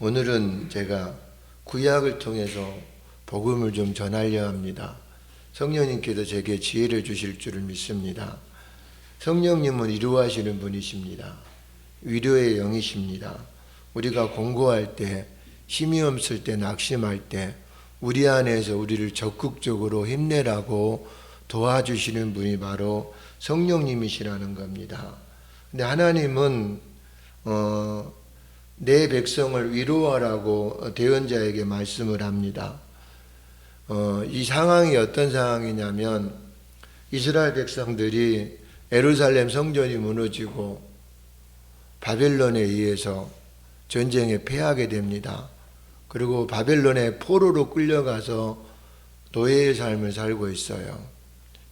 오늘은 제가 구약을 통해서 복음을 좀 전하려 합니다. 성령님께서 제게 지혜를 주실 줄을 믿습니다. 성령님은 위로하시는 분이십니다. 위로의 영이십니다. 우리가 공고할 때, 힘이 없을 때, 낙심할 때, 우리 안에서 우리를 적극적으로 힘내라고 도와주시는 분이 바로 성령님이시라는 겁니다. 근데 하나님은 어, 내 백성을 위로하라고 대언자에게 말씀을 합니다. 어, 이 상황이 어떤 상황이냐면 이스라엘 백성들이 에루살렘 성전이 무너지고 바벨론에 의해서 전쟁에 패하게 됩니다. 그리고 바벨론의 포로로 끌려가서 노예의 삶을 살고 있어요.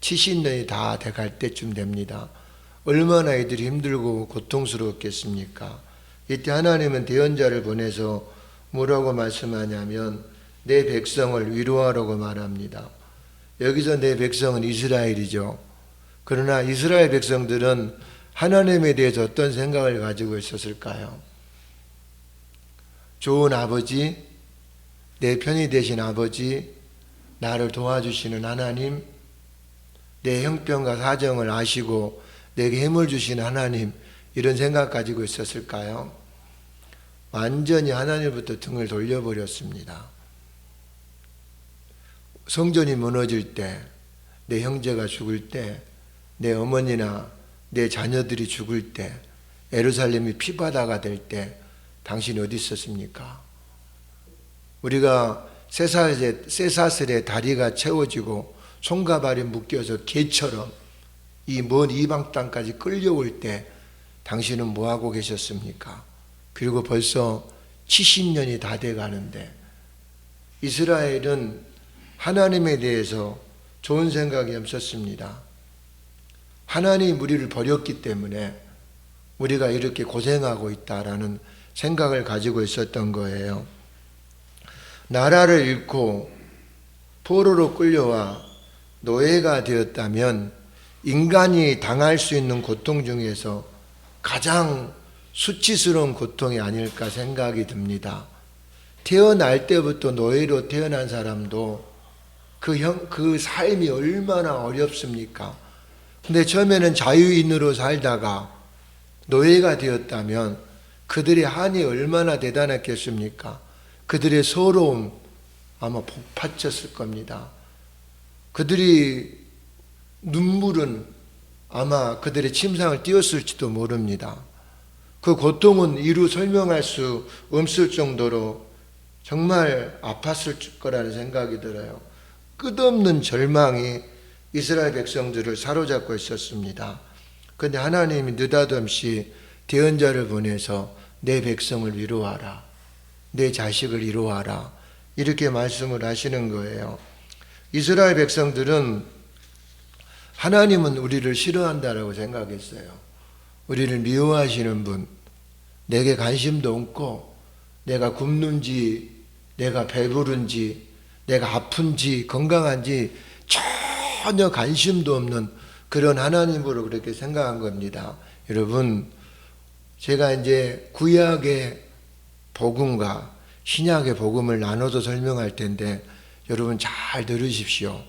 70년이 다 돼갈 때쯤 됩니다. 얼마나 이들이 힘들고 고통스러웠겠습니까? 이때 하나님은 대언자를 보내서 뭐라고 말씀하냐면 내 백성을 위로하라고 말합니다. 여기서 내 백성은 이스라엘이죠. 그러나 이스라엘 백성들은 하나님에 대해서 어떤 생각을 가지고 있었을까요? 좋은 아버지, 내 편이 되신 아버지, 나를 도와주시는 하나님, 내 형편과 사정을 아시고 내게 힘을 주신 하나님, 이런 생각 가지고 있었을까요? 완전히 하나님부터 등을 돌려버렸습니다. 성전이 무너질 때, 내 형제가 죽을 때, 내 어머니나 내 자녀들이 죽을 때, 에루살렘이 피바다가 될 때, 당신 어디 있었습니까? 우리가 쇠사슬에, 쇠사슬에 다리가 채워지고 손과 발이 묶여서 개처럼 이 먼 이방 땅까지 끌려올 때 당신은 뭐 하고 계셨습니까? 그리고 벌써 70년이 다 돼 가는데 이스라엘은 하나님에 대해서 좋은 생각이 없었습니다. 하나님 우리를 버렸기 때문에 우리가 이렇게 고생하고 있다라는 생각을 가지고 있었던 거예요. 나라를 잃고 포로로 끌려와 노예가 되었다면 인간이 당할 수 있는 고통 중에서 가장 수치스러운 고통이 아닐까 생각이 듭니다. 태어날 때부터 노예로 태어난 사람도 그, 형, 그 삶이 얼마나 어렵습니까? 근데 처음에는 자유인으로 살다가 노예가 되었다면 그들의 한이 얼마나 대단했겠습니까? 그들의 서러움 아마 복받쳤을 겁니다. 그들이 눈물은 아마 그들의 침상을 띄었을지도 모릅니다. 그 고통은 이루 설명할 수 없을 정도로 정말 아팠을 거라는 생각이 들어요. 끝없는 절망이 이스라엘 백성들을 사로잡고 있었습니다. 그런데 하나님이 느닷없이 대언자를 보내서 내 백성을 위로하라. 내 자식을 위로하라. 이렇게 말씀을 하시는 거예요. 이스라엘 백성들은 하나님은 우리를 싫어한다라고 생각했어요. 우리를 미워하시는 분, 내게 관심도 없고, 내가 굶는지, 내가 배부른지, 내가 아픈지, 건강한지 전혀 관심도 없는 그런 하나님으로 그렇게 생각한 겁니다. 여러분, 제가 이제 구약의 복음과 신약의 복음을 나눠서 설명할 텐데 여러분 잘 들으십시오.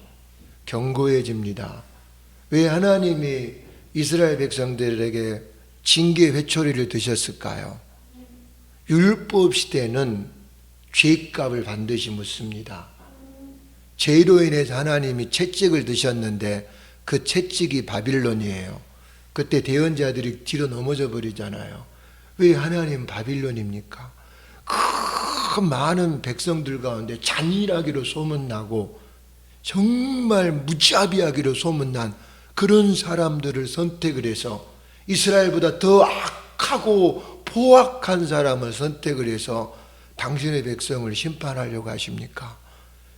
경고해집니다. 왜 하나님이 이스라엘 백성들에게 징계 회초리를 드셨을까요? 율법 시대는 죄값을 반드시 묻습니다. 죄로 인해서 하나님이 채찍을 드셨는데 그 채찍이 바빌론이에요. 그때 대언자들이 뒤로 넘어져 버리잖아요. 왜 하나님 바빌론입니까? 그 많은 백성들 가운데 잔인하기로 소문나고 정말 무자비하기로 소문난 그런 사람들을 선택을 해서 이스라엘보다 더 악하고 포악한 사람을 선택을 해서 당신의 백성을 심판하려고 하십니까?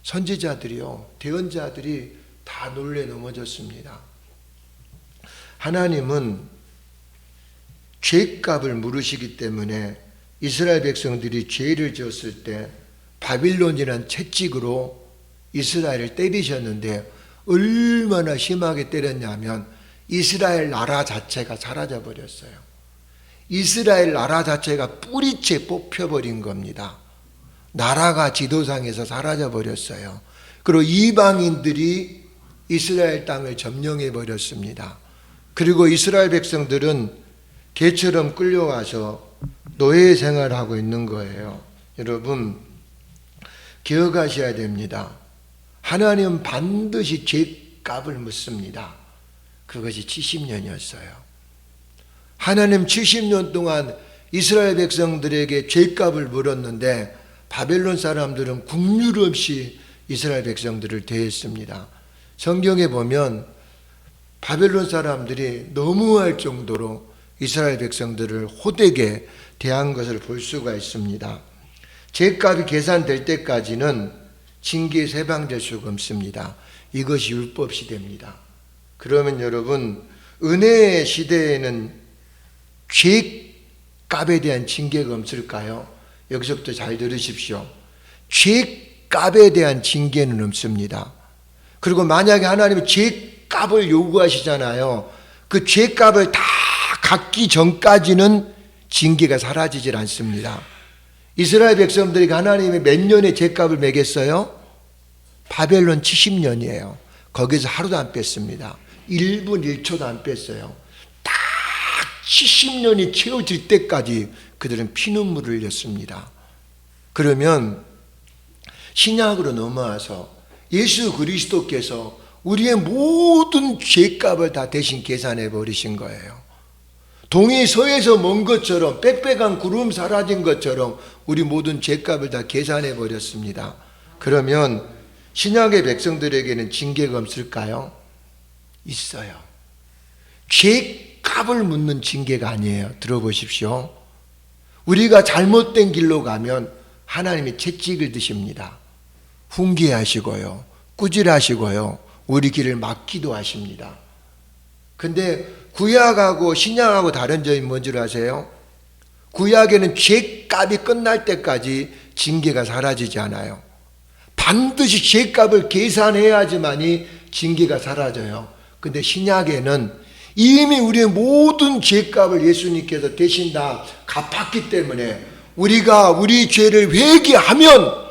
선지자들이요, 대언자들이 다 놀래 넘어졌습니다. 하나님은 죄값을 물으시기 때문에 이스라엘 백성들이 죄를 지었을 때 바빌론이란 채찍으로 이스라엘을 때리셨는데 얼마나 심하게 때렸냐면 이스라엘 나라 자체가 사라져 버렸어요. 이스라엘 나라 자체가 뿌리채 뽑혀버린 겁니다. 나라가 지도상에서 사라져 버렸어요. 그리고 이방인들이 이스라엘 땅을 점령해 버렸습니다. 그리고 이스라엘 백성들은 개처럼 끌려와서 노예 생활하고 있는 거예요. 여러분 기억하셔야 됩니다. 하나님은 반드시 죄값을 묻습니다. 그것이 70년이었어요. 하나님 70년 동안 이스라엘 백성들에게 죄값을 물었는데 바벨론 사람들은 국률 없이 이스라엘 백성들을 대했습니다. 성경에 보면 바벨론 사람들이 너무할 정도로 이스라엘 백성들을 호되게 대한 것을 볼 수가 있습니다. 죄값이 계산될 때까지는 징계에 세방될 수가 없습니다. 이것이 율법 시대입니다. 그러면 여러분 은혜의 시대에는 죄값에 대한 징계가 없을까요? 여기서부터 잘 들으십시오. 죄값에 대한 징계는 없습니다. 그리고 만약에 하나님이 죄값을 요구하시잖아요. 그 죄값을 다 갚기 전까지는 징계가 사라지질 않습니다. 이스라엘 백성들이 하나님이 몇 년의 죄값을 매겼어요? 바벨론 70년이에요. 거기서 하루도 안 뺐습니다. 1분 1초도 안 뺐어요. 딱 70년이 채워질 때까지 그들은 피눈물을 흘렸습니다. 그러면 신약으로 넘어와서 예수 그리스도께서 우리의 모든 죄값을 다 대신 계산해 버리신 거예요. 동이 서에서 먼 것처럼 빽빽한 구름 사라진 것처럼 우리 모든 죄값을 다 계산해 버렸습니다. 그러면 신약의 백성들에게는 징계가 없을까요? 있어요. 죄값을 묻는 징계가 아니에요. 들어보십시오. 우리가 잘못된 길로 가면 하나님이 채찍을 드십니다. 훈계하시고요. 꾸질하시고요. 우리 길을 막기도 하십니다. 근데 구약하고 신약하고 다른 점이 뭔지 아세요? 구약에는 죄값이 끝날 때까지 징계가 사라지지 않아요. 반드시 죄값을 계산해야지만이 징계가 사라져요. 근데 신약에는 이미 우리의 모든 죄값을 예수님께서 대신 다 갚았기 때문에 우리가 우리 죄를 회개하면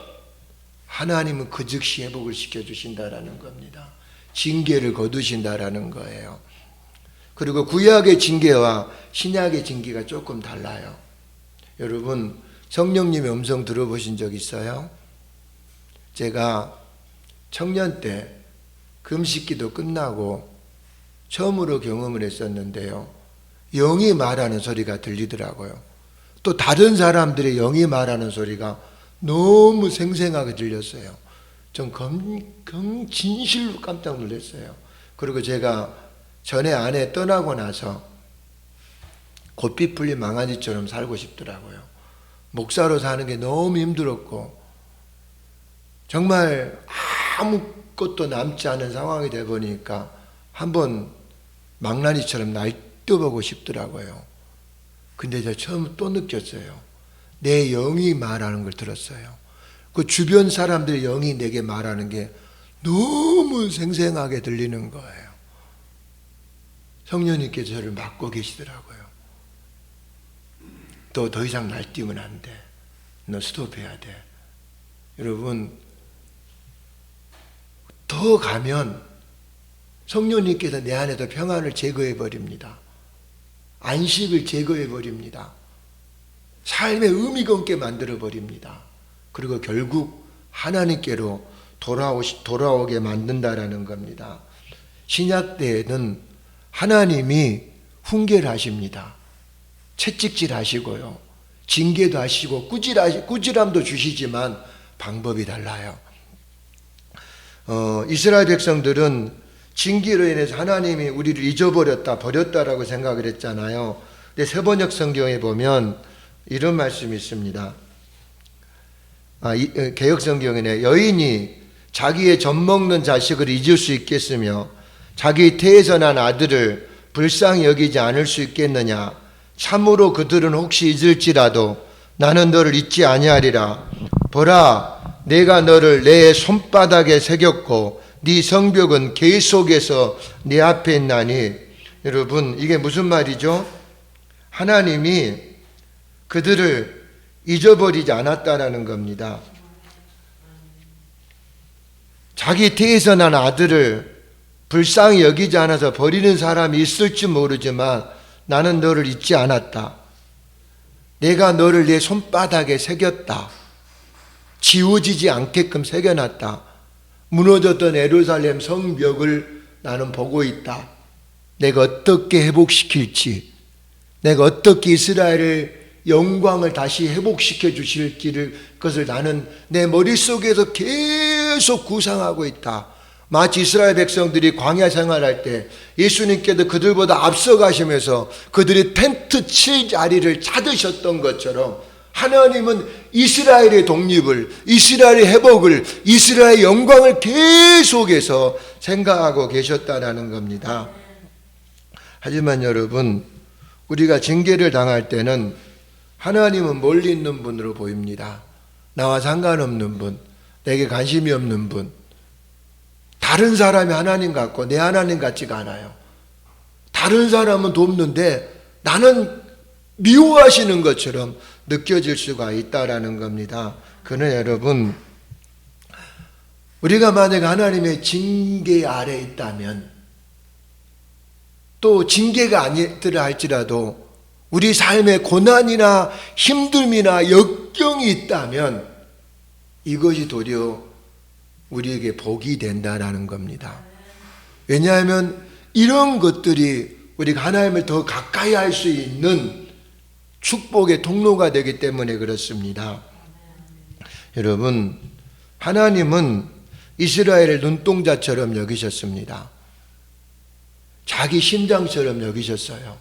하나님은 그 즉시 회복을 시켜주신다라는 겁니다. 징계를 거두신다라는 거예요. 그리고 구약의 징계와 신약의 징계가 조금 달라요. 여러분, 성령님의 음성 들어보신 적 있어요? 제가 청년 때 금식기도 끝나고 처음으로 경험을 했었는데요. 영이 말하는 소리가 들리더라고요. 또 다른 사람들의 영이 말하는 소리가 너무 생생하게 들렸어요. 좀 검, 검, 진실로 깜짝 놀랐어요. 그리고 제가 전에 아내 떠나고 나서 고삐 풀린 망아지처럼 살고 싶더라고요. 목사로 사는 게 너무 힘들었고, 정말 아무것도 남지 않은 상황이 돼 보니까 한번 망나니처럼 날뛰어보고 싶더라고요. 근데 제가 처음 또 느꼈어요. 내 영이 말하는 걸 들었어요. 그 주변 사람들의 영이 내게 말하는 게 너무 생생하게 들리는 거예요. 성령님께서 저를 막고 계시더라고요. 또 더 이상 날뛰면 안 돼. 너 스톱해야 돼. 여러분, 더 가면 성령님께서 내 안에도 평안을 제거해 버립니다. 안식을 제거해 버립니다. 삶의 의미가 없게 만들어 버립니다. 그리고 결국 하나님께로 돌아오시, 돌아오게 만든다라는 겁니다. 신약 때에는 하나님이 훈계를 하십니다. 채찍질 하시고요. 징계도 하시고 꾸질하시, 꾸질함도 주시지만 방법이 달라요. 어, 이스라엘 백성들은 징계로 인해서 하나님이 우리를 잊어버렸다, 버렸다라고 생각을 했잖아요. 근데 세번역 성경에 보면 이런 말씀이 있습니다. 아, 이, 어, 개혁 성경에는 여인이 자기의 젖 먹는 자식을 잊을 수 있겠으며 자기 태에서 난 아들을 불쌍히 여기지 않을 수 있겠느냐? 참으로 그들은 혹시 잊을지라도 나는 너를 잊지 아니하리라. 보라, 내가 너를 내 손바닥에 새겼고 네 성벽은 계속해서 네 앞에 있나니 여러분 이게 무슨 말이죠? 하나님이 그들을 잊어버리지 않았다라는 겁니다. 자기 태에서 난 아들을 불쌍히 여기지 않아서 버리는 사람이 있을지 모르지만 나는 너를 잊지 않았다. 내가 너를 내 손바닥에 새겼다. 지워지지 않게끔 새겨놨다. 무너졌던 에루살렘 성벽을 나는 보고 있다. 내가 어떻게 회복시킬지, 내가 어떻게 이스라엘을 영광을 다시 회복시켜 주실지를 그것을 나는 내 머릿속에서 계속 구상하고 있다. 마치 이스라엘 백성들이 광야 생활할 때 예수님께서 그들보다 앞서가시면서 그들이 텐트 칠 자리를 찾으셨던 것처럼 하나님은 이스라엘의 독립을, 이스라엘의 회복을, 이스라엘의 영광을 계속해서 생각하고 계셨다라는 겁니다. 하지만 여러분, 우리가 징계를 당할 때는 하나님은 멀리 있는 분으로 보입니다. 나와 상관없는 분, 내게 관심이 없는 분, 다른 사람이 하나님 같고 내 하나님 같지가 않아요. 다른 사람은 돕는데 나는 미워하시는 것처럼 느껴질 수가 있다라는 겁니다. 그는 여러분, 우리가 만약 하나님의 징계 아래 있다면 또 징계가 아니더라 할지라도 우리 삶에 고난이나 힘듦이나 역경이 있다면 이것이 도리어 우리에게 복이 된다라는 겁니다. 왜냐하면 이런 것들이 우리가 하나님을 더 가까이 할 수 있는 축복의 통로가 되기 때문에 그렇습니다. 여러분, 하나님은 이스라엘을 눈동자처럼 여기셨습니다. 자기 심장처럼 여기셨어요.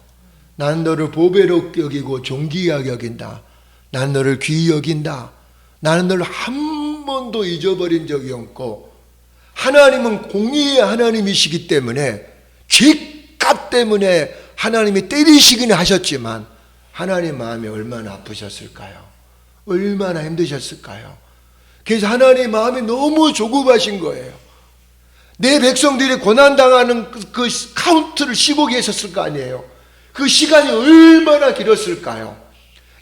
난 너를 보배로 여기고 존귀하게 여긴다. 난 너를 귀히 여긴다. 나는 너를 한 번도 잊어버린 적이 없고 하나님은 공의의 하나님이시기 때문에 죄값 때문에 하나님이 때리시기는 하셨지만 하나님 마음이 얼마나 아프셨을까요? 얼마나 힘드셨을까요? 그래서 하나님 마음이 너무 조급하신 거예요. 내 백성들이 고난당하는 그, 그 카운트를 15개 했었을 거 아니에요. 그 시간이 얼마나 길었을까요?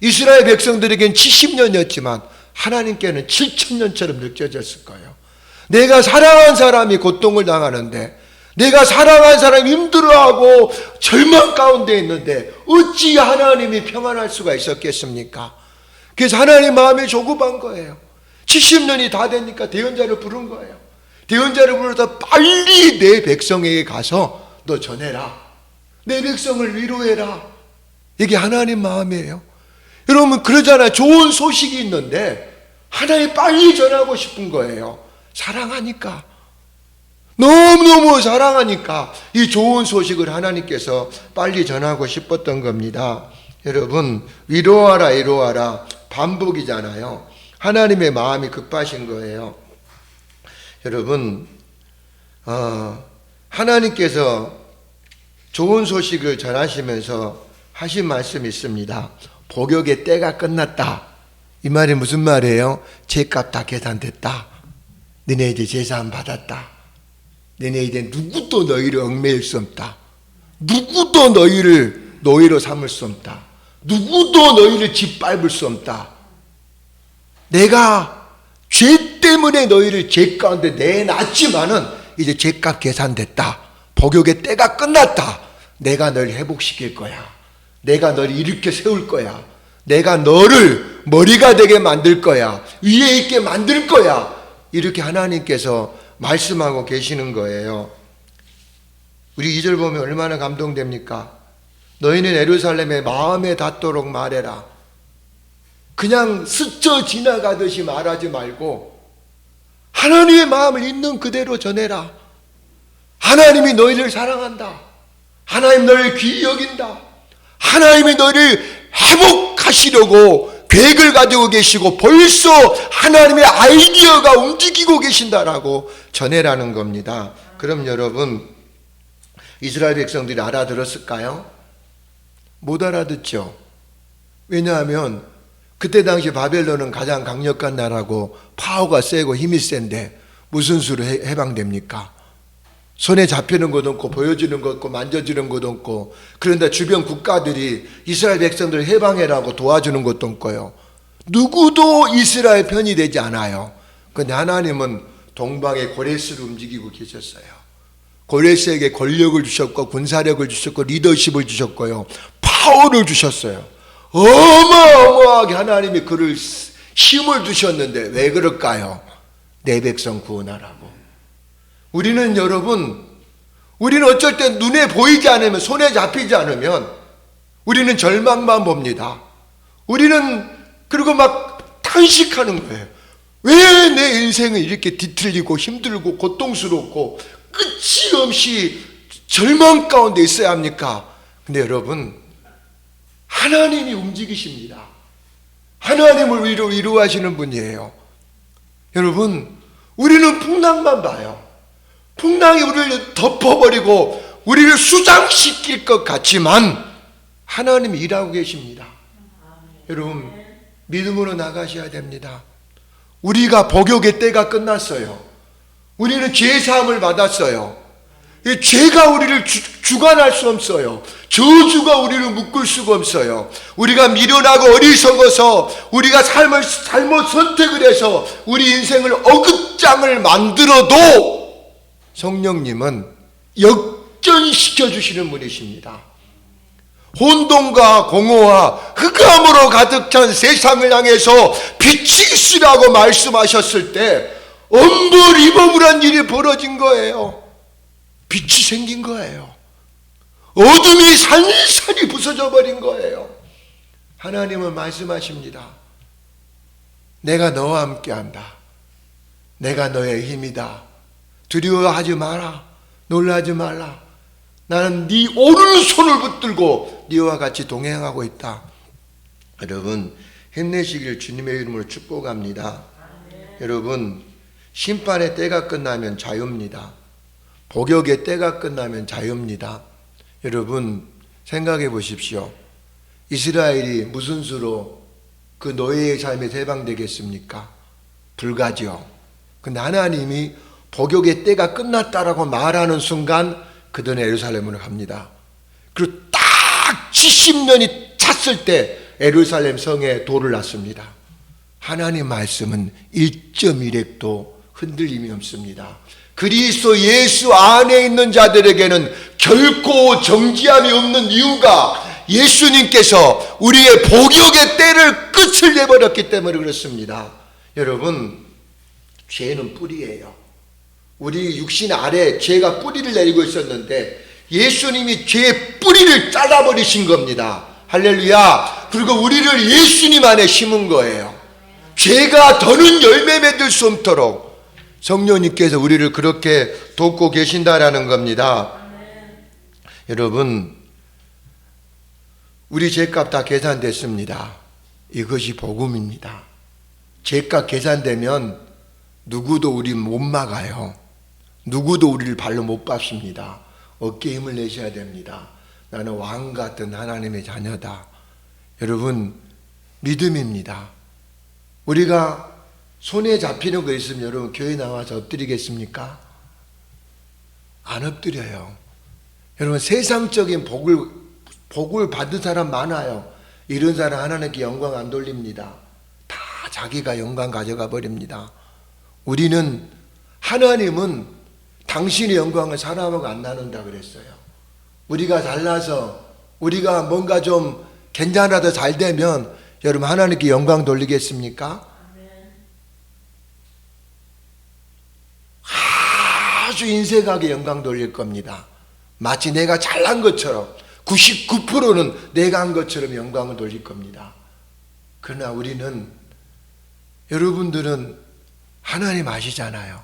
이스라엘 백성들에겐 70년이었지만 하나님께는 7천년처럼 느껴졌을 거예요. 내가 사랑한 사람이 고통을 당하는데 내가 사랑한 사람이 힘들어하고 절망 가운데 있는데 어찌 하나님이 평안할 수가 있었겠습니까? 그래서 하나님 마음이 조급한 거예요. 70년이 다 되니까 대언자를 부른 거예요. 대언자를 불러서 빨리 내 백성에게 가서 너 전해라. 내 백성을 위로해라. 이게 하나님 마음이에요. 여러분 그러잖아요. 좋은 소식이 있는데 하나님 빨리 전하고 싶은 거예요. 사랑하니까. 너무너무 사랑하니까 이 좋은 소식을 하나님께서 빨리 전하고 싶었던 겁니다. 여러분, 위로하라, 위로하라. 반복이잖아요. 하나님의 마음이 급하신 거예요. 여러분, 어, 하나님께서 좋은 소식을 전하시면서 하신 말씀이 있습니다. 복역의 때가 끝났다. 이 말이 무슨 말이에요? 죄값 다 계산됐다. 너네 이제 재산 받았다. 너네 이제 누구도 너희를 얽매일 수 없다. 누구도 너희를 노예로 삼을 수 없다. 누구도 너희를 짓밟을 수 없다. 내가 죄 때문에 너희를 죄 가운데 내놨지만은 이제 죄값 계산됐다. 복역의 때가 끝났다. 내가 널 회복시킬 거야. 내가 널 일으켜 세울 거야. 내가 너를 머리가 되게 만들 거야. 위에 있게 만들 거야. 이렇게 하나님께서 말씀하고 계시는 거예요. 우리 2절 보면 얼마나 감동됩니까? 너희는 에루살렘에 마음에 닿도록 말해라. 그냥 스쳐 지나가듯이 말하지 말고 하나님의 마음을 있는 그대로 전해라. 하나님이 너희를 사랑한다. 하나님 너를 귀히 여긴다. 하나님이 너를 회복하시려고 계획을 가지고 계시고 벌써 하나님의 아이디어가 움직이고 계신다라고 전해라는 겁니다. 그럼 여러분 이스라엘 백성들이 알아들었을까요? 못 알아듣죠. 왜냐하면 그때 당시 바벨론은 가장 강력한 나라고 파워가 세고 힘이 센데 무슨 수로 해방됩니까? 손에 잡히는 것도 없고 보여주는 것 없고 만져주는 것도 없고 그런데 주변 국가들이 이스라엘 백성들을 해방해라고 도와주는 것도 없고요. 누구도 이스라엘 편이 되지 않아요. 근데 하나님은 동방의 고레스를 움직이고 계셨어요. 고레스에게 권력을 주셨고 군사력을 주셨고 리더십을 주셨고요. 파워를 주셨어요. 어마어마하게 하나님이 그를 힘을 주셨는데 왜 그럴까요? 내 백성 구원하라고. 우리는 여러분, 우리는 어쩔 때 눈에 보이지 않으면, 손에 잡히지 않으면, 우리는 절망만 봅니다. 우리는, 그리고 막 탄식하는 거예요. 왜 내 인생은 이렇게 뒤틀리고 힘들고 고통스럽고 끝이 없이 절망 가운데 있어야 합니까? 근데 여러분, 하나님이 움직이십니다. 하나님을 위로 위로하시는 분이에요. 여러분, 우리는 풍랑만 봐요. 풍랑이 우리를 덮어버리고 우리를 수장시킬 것 같지만 하나님이 일하고 계십니다. 여러분, 믿음으로 나가셔야 됩니다. 우리가 복역의 때가 끝났어요. 우리는 죄 사함을 받았어요. 이 죄가 우리를 주, 주관할 수 없어요. 저주가 우리를 묶을 수가 없어요. 우리가 미련하고 어리석어서 우리가 삶을 잘못 선택을 해서 우리 인생을 어긋장을 만들어도 성령님은 역전시켜 주시는 분이십니다. 혼돈과 공허와 흑암으로 가득 찬 세상을 향해서 빛이 있으라고 말씀하셨을 때 엄벌이범물한 일이 벌어진 거예요. 빛이 생긴 거예요. 어둠이 산산이 부서져 버린 거예요. 하나님은 말씀하십니다. 내가 너와 함께 한다. 내가 너의 힘이다. 두려워하지 마라. 놀라지 말라. 나는 네 오른손을 붙들고 네와 같이 동행하고 있다. 여러분 힘내시길 주님의 이름으로 축복합니다. 여러분 심판의 때가 끝나면 자유입니다. 복역의 때가 끝나면 자유입니다. 여러분 생각해 보십시오. 이스라엘이 무슨 수로 그 노예의 삶에 해방되겠습니까? 불가죠. 근데 하나님이 복역의 때가 끝났다라고 말하는 순간 그들은 예루살렘으로 갑니다. 그리고 딱 70년이 찼을 때 예루살렘 성에 돌을 놨습니다. 하나님 말씀은 1.1핵도 흔들림이 없습니다. 그리스도 예수 안에 있는 자들에게는 결코 정지함이 없는 이유가 예수님께서 우리의 복역의 때를 끝을 내버렸기 때문에 그렇습니다. 여러분, 죄는 뿌리예요. 우리 육신 아래 죄가 뿌리를 내리고 있었는데 예수님이 죄의 뿌리를 잘라버리신 겁니다. 할렐루야. 그리고 우리를 예수님 안에 심은 거예요. 죄가 더는 열매 맺을 수 없도록 성령님께서 우리를 그렇게 돕고 계신다라는 겁니다. 여러분, 우리 죄값 다 계산됐습니다. 이것이 복음입니다. 죄값 계산되면 누구도 우리 못 막아요. 누구도 우리를 발로 못 밟습니다. 어깨 힘을 내셔야 됩니다. 나는 왕 같은 하나님의 자녀다. 여러분, 믿음입니다. 우리가 손에 잡히는 거 있으면 여러분 교회 나와서 엎드리겠습니까? 안 엎드려요. 여러분 세상적인 복을 복을 받은 사람 많아요. 이런 사람 하나님께 영광 안 돌립니다. 다 자기가 영광 가져가 버립니다. 우리는 하나님은 당신의 영광을 사람하고 안 나눈다 그랬어요. 우리가 잘나서 우리가 뭔가 좀 괜찮아도 잘 되면 여러분 하나님께 영광 돌리겠습니까? 아주 인색하게 영광 돌릴 겁니다. 마치 내가 잘난 것처럼 99%는 내가 한 것처럼 영광을 돌릴 겁니다. 그러나 우리는 여러분들은 하나님 아시잖아요.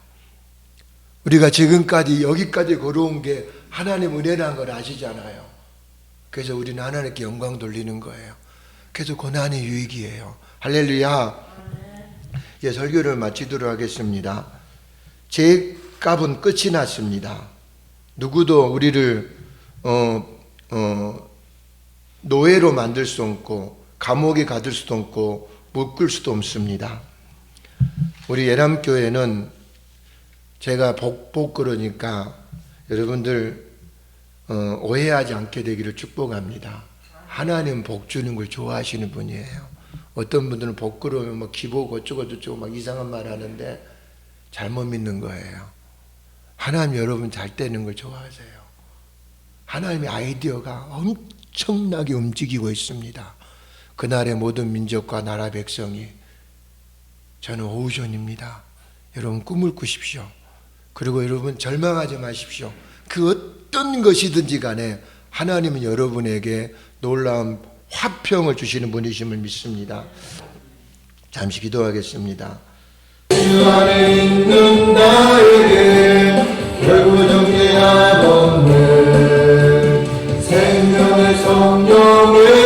우리가 지금까지 여기까지 걸어온 게 하나님 은혜라는 걸 아시잖아요. 그래서 우리는 하나님께 영광 돌리는 거예요. 그래서 고난이 유익이에요. 할렐루야. 예, 설교를 마치도록 하겠습니다. 제 값은 끝이 났습니다. 누구도 우리를 어, 어, 노예로 만들 수 없고 감옥에 가둘 수도 없고 묶을 수도 없습니다. 우리 예람교회는 제가 복복 그러니까 여러분들 어, 오해하지 않게 되기를 축복합니다. 하나님 복 주는 걸 좋아하시는 분이에요. 어떤 분들은 복 그러면 뭐 기복 어쩌고 저쩌고 막 이상한 말 하는데 잘못 믿는 거예요. 하나님 여러분 잘 되는 걸 좋아하세요. 하나님의 아이디어가 엄청나게 움직이고 있습니다. 그날의 모든 민족과 나라 백성이 저는 오우전입니다. 여러분 꿈을 꾸십시오. 그리고 여러분 절망하지 마십시오. 그 어떤 것이든지 간에 하나님은 여러분에게 놀라운 화평을 주시는 분이심을 믿습니다. 잠시 기도하겠습니다. 주 안에 있는 나에게 결국 없는 생명의 성령의